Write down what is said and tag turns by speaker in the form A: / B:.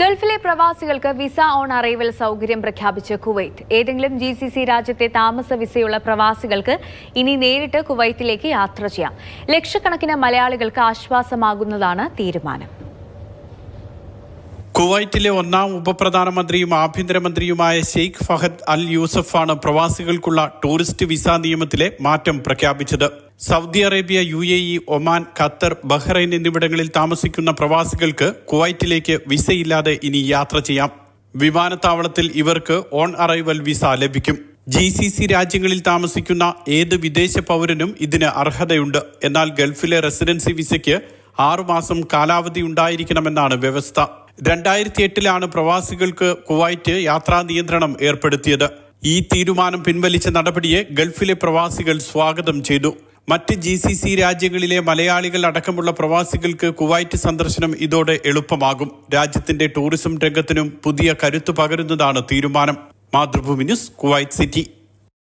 A: ഗൾഫിലെ പ്രവാസികൾക്ക് visa on arrival സൗകര്യം പ്രഖ്യാപിച്ച കുവൈത്ത്. ഏതെങ്കിലും ജി സി സി രാജ്യത്തെ താമസ വിസയുള്ള പ്രവാസികൾക്ക് ഇനി നേരിട്ട് കുവൈറ്റിലേക്ക് യാത്ര ചെയ്യാം. ലക്ഷക്കണക്കിന് മലയാളികൾക്ക് ആശ്വാസമാകുന്നതാണ് തീരുമാനം.
B: കുവൈറ്റിലെ ഒന്നാം ഉപപ്രധാനമന്ത്രിയും ആഭ്യന്തരമന്ത്രിയുമായ ഷെയ്ഖ് ഫഹദ് അൽ യൂസഫാണ് പ്രവാസികൾക്കുള്ള ടൂറിസ്റ്റ് വിസ നിയമത്തിലെ മാറ്റം പ്രഖ്യാപിച്ചത്. Saudi Arabia U A E Oman Qatar Bahrain എന്നിവിടങ്ങളിൽ താമസിക്കുന്ന പ്രവാസികൾക്ക് കുവൈറ്റിലേക്ക് വിസയില്ലാതെ ഇനി യാത്ര ചെയ്യാം. വിമാനത്താവളത്തിൽ ഇവർക്ക് ഓൺ അറൈവൽ വിസ ലഭിക്കും. ജി സി സി രാജ്യങ്ങളിൽ താമസിക്കുന്ന ഏത് വിദേശ പൗരനും ഇതിന് അർഹതയുണ്ട്. എന്നാൽ ഗൾഫിലെ റെസിഡൻസി വിസയ്ക്ക് ആറുമാസം കാലാവധി ഉണ്ടായിരിക്കണമെന്നാണ് വ്യവസ്ഥ. രണ്ടായിരത്തി എട്ടിലാണ് പ്രവാസികൾക്ക് കുവൈറ്റ് യാത്രാ നിയന്ത്രണം ഏർപ്പെടുത്തിയത്. ഈ തീരുമാനം പിൻവലിച്ച നടപടിയെ ഗൾഫിലെ പ്രവാസികൾ സ്വാഗതം ചെയ്തു. മറ്റ് ജി സി സി രാജ്യങ്ങളിലെ മലയാളികൾ അടക്കമുള്ള പ്രവാസികൾക്ക് കുവൈറ്റ് സന്ദർശനം ഇതോടെ എളുപ്പമാകും. രാജ്യത്തിന്റെ ടൂറിസം രംഗത്തിനും പുതിയ കരുത്തു പകരുന്നതാണ് തീരുമാനം. Mathrubhumi news Kuwait city.